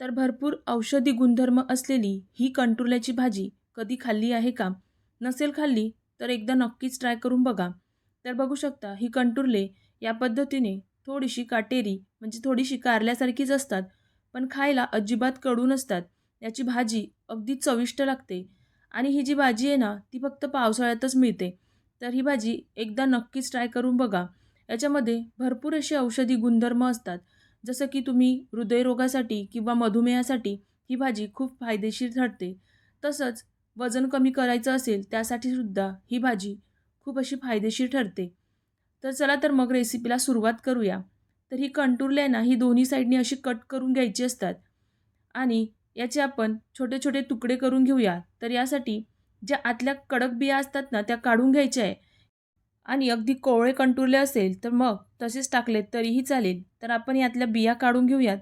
तर भरपूर औषधी गुणधर्म असलेली ही कंटुरल्याची भाजी कधी खाल्ली आहे का? नसेल खाल्ली तर एकदा नक्कीच ट्राय करून बघा. तर बघू शकता ही कंटुरले या पद्धतीने थोडीशी काटेरी म्हणजे थोडीशी कारल्यासारखीच असतात पण खायला अजिबात कडू नसतात. याची भाजी अगदी चविष्ट लागते. आणि ही जी भाजी आहे ना ती फक्त पावसाळ्यातच मिळते. तर ही भाजी एकदा नक्कीच ट्राय करून बघा. याच्यामध्ये भरपूर अशी औषधी गुणधर्म असतात. जसं की तुम्ही हृदयरोगासाठी किंवा मधुमेहासाठी ही भाजी खूप फायदेशीर ठरते. तसंच वजन कमी करायचं असेल त्यासाठी सुद्धा ही भाजी खूप अशी फायदेशीर ठरते. तर चला तर मग रेसिपीला सुरुवात करूया. तर ही कंटुरले ना ही दोन्ही साईडनी अशी कट करून घ्यायची असतात. आणि याचे आपण छोटे छोटे तुकडे करून घेऊया. तर यासाठी ज्या आतल्या कडक बिया असतात ना त्या काढून घ्यायच्या आहे. आणि अगदी कोवळे कंटुरले असेल तर मग तसेच टाकलेत तरीही चालेल. तर आपण यातल्या बिया काढून घेऊयात.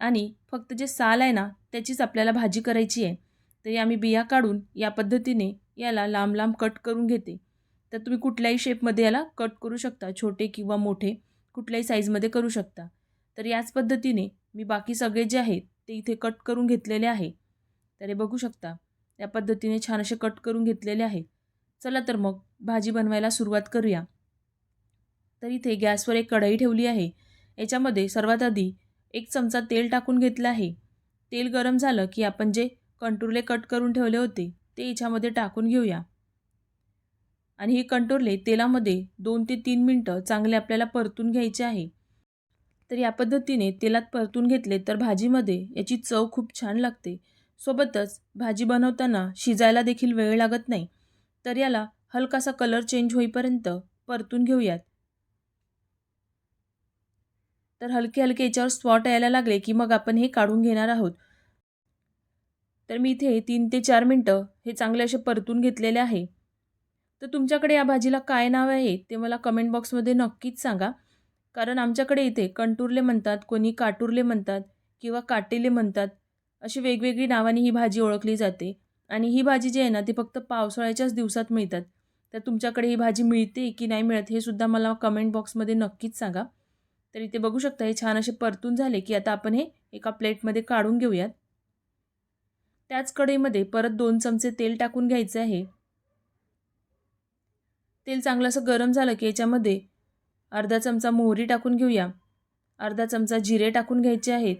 आणि फक्त जे साल आहे ना त्याचीच आपल्याला भाजी करायची आहे. तरी आम्ही बिया काढून या पद्धतीने याला लांब लांब कट करून घेते. तर तुम्ही कुठल्याही शेपमध्ये याला कट करू शकता छोटे किंवा मोठे. कुठल्याही साईजमध्ये करू शकता. तर याच पद्धतीने मी बाकी सगळे जे आहेत ते इथे कट करून घेतलेले आहे. तर हे बघू शकता. या पद्धतीने छान असे कट करून घेतलेले आहेत चला तर मग भाजी बनवायला सुरुवात करूया. तर इथे गॅसवर एक कढई ठेवली आहे. याच्यामध्ये सर्वात आधी एक चमचा तेल टाकून घेतलं आहे. तेल गरम झालं की आपण जे कंटुरले कट करून ठेवले होते ते याच्यामध्ये टाकून घेऊया. आणि हे कंटुरले तेलामध्ये दोन ते तीन मिनटं चांगले आपल्याला परतून घ्यायचे आहे. तर या पद्धतीने तेलात परतून घेतले तर भाजीमध्ये याची चव खूप छान लागते. सोबतच भाजी बनवताना शिजायला देखील वेळ लागत नाही. तर याला हलकासा कलर चेंज होईपर्यंत परतून घेऊयात. तर हलके हलके याच्यावर स्पॉट यायला लागले की मग आपण हे काढून घेणार आहोत. तर मी इथे तीन ते चार मिनटं हे चांगले असे परतून घेतलेले आहे. तर तुमच्याकडे या भाजीला काय नाव आहे ते मला कमेंट बॉक्समध्ये नक्कीच सांगा. कारण आमच्याकडे इथे कंटुरले म्हणतात कोणी काटुरले म्हणतात किंवा काटेले म्हणतात अशी वेगवेगळी नावाने ही भाजी ओळखली जाते. आणि ही भाजी जी आहे ना ती फक्त पावसाळ्याच्याच दिवसात मिळतात. तर तुमच्याकडे ही भाजी मिळते की नाही मिळत हे सुद्धा मला कमेंट बॉक्समध्ये नक्कीच सांगा. तर इथे बघू शकता हे छान असे परतून झाले की आता आपण हे एका प्लेटमध्ये काढून घेऊयात. त्याच कढईमध्ये परत दोन चमचे तेल टाकून घ्यायचे आहे. तेल चांगलं असं गरम झालं की याच्यामध्ये अर्धा चमचा मोहरी टाकून घेऊया. अर्धा चमचा जिरे टाकून घ्यायचे आहेत.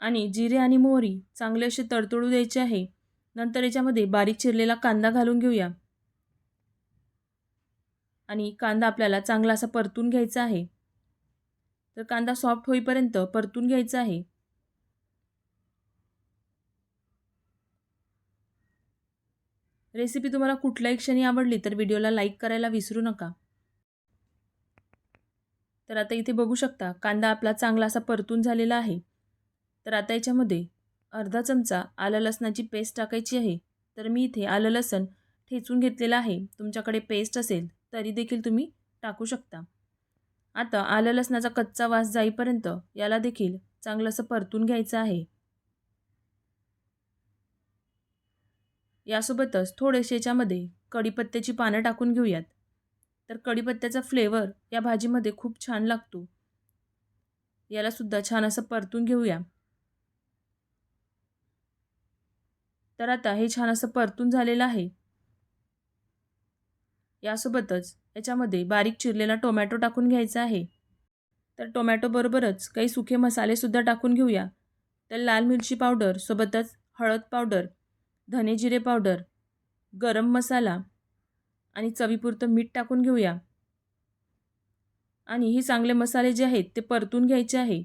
आणि जिरे आणि मोहरी चांगले असे तडतडू द्यायचे आहे. नंतर याच्यामध्ये बारीक चिरलेला कांदा घालून घेऊया. आणि कांदा आपल्याला चांगला असा परतून घ्यायचा आहे. तर कांदा सॉफ्ट होईपर्यंत परतून घ्यायचा आहे. रेसिपी तुम्हाला कुठल्याही क्षणी आवडली तर व्हिडिओला लाईक करायला विसरू नका. तर आता इथे बघू शकता कांदा आपला चांगला असा परतून झालेला आहे. तर आता याच्यामध्ये अर्धा चमचा आलं लसणाची पेस्ट टाकायची आहे. तर मी इथे आलं लसण ठेचून घेतलेलं आहे. तुमच्याकडे पेस्ट असेल तरी देखील तुम्ही टाकू शकता. आता आलं लसणाचा कच्चा वास जाईपर्यंत याला देखील चांगलं असं परतून घ्यायचं आहे. यासोबतच थोडेसे याच्यामध्ये कढीपत्त्याची पानं टाकून घेऊयात. तर कढीपत्त्याचा फ्लेवर या भाजीमध्ये खूप छान लागतो. यालासुद्धा छान असं परतून घेऊया. तर आता हे छान असं परतून झालेलं आहे. यासोबतच याच्यामध्ये बारीक चिरलेला टोमॅटो टाकून घ्यायचा आहे. तर टोमॅटोबरोबरच काही सुखे मसालेसुद्धा टाकून घेऊया. तर लाल मिरची पावडर सोबतच हळद पावडर धने जिरे पावडर गरम मसाला आणि चवीपुरतं मीठ टाकून घेऊया. आणि ही चांगले मसाले जे आहेत ते परतून घ्यायचे आहे.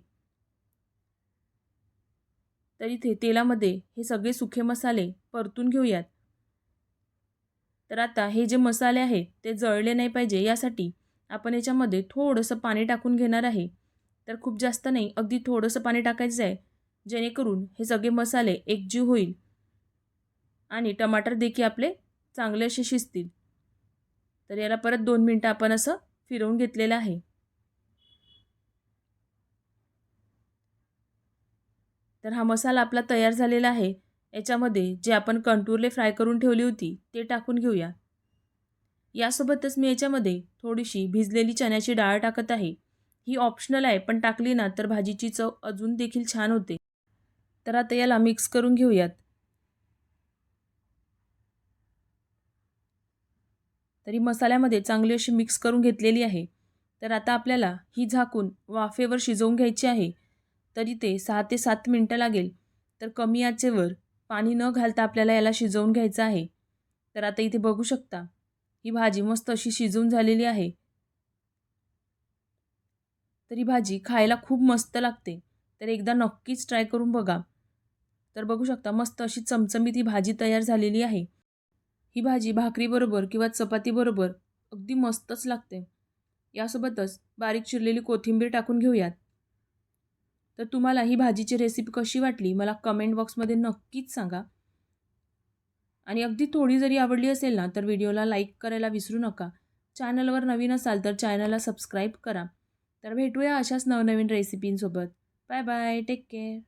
तर इथे तेलामध्ये हे सगळे सुखे मसाले परतून घेऊयात. तर आता हे जे मसाले आहेत ते जळले नाही पाहिजे यासाठी आपण याच्यामध्ये थोडंसं पाणी टाकून घेणार आहे. तर खूप जास्त नाही अगदी थोडंसं पाणी टाकायचं आहे जेणेकरून हे सगळे मसाले एकजीव होईल आणि टमाटर देखील आपले चांगले असे शिजतील. तर याला परत दोन मिनटं आपण असं फिरवून घेतलेलं आहे. तर हा मसाला आपला तयार झालेला आहे. याच्यामध्ये जे आपण कंटूरले फ्राय करून ठेवली होती ते टाकून घेऊया. यासोबतच मी याच्यामध्ये थोडीशी भिजलेली चण्याची डाळ टाकत आहे. ही ऑप्शनल आहे पण टाकली ना तर भाजीची चव अजून देखील छान होते. तर आता याला मिक्स करून घेऊयात. तरी मसाल्यामध्ये चांगली अशी मिक्स करून घेतलेली आहे. तर आता आपल्याला ही झाकून वाफेवर शिजवून घ्यायची आहे. तरी ते सहा ते सात मिनटं लागेल. तर कमी आचेवर पाणी न घालता आपल्याला याला शिजवून घ्यायचं आहे. तर आता इथे बघू शकता ही भाजी मस्त अशी शिजून झालेली आहे. तर ही भाजी खायला खूप मस्त लागते. तर एकदा नक्कीच ट्राय करून बघा. तर बघू शकता मस्त अशी चमचमीत ही भाजी तयार झालेली आहे. ही भाजी भाकरीबरोबर किंवा चपातीबरोबर अगदी मस्तच लागते. यासोबतच बारीक चिरलेली कोथिंबीर टाकून घेऊयात. तर तुम्हाला ही भाजीची रेसिपी कशी वाटली? मला कमेंट बॉक्समध्ये नक्कीच सांगा. आणि अगदी थोडी जरी आवडली असेल ना तर व्हिडिओला लाईक करायला विसरू नका. चॅनलवर नवीन असाल तर चॅनलला सबस्क्राईब करा. तर भेटूया अशाच नवनवीन रेसिपींसोबत बाय बाय टेक केअर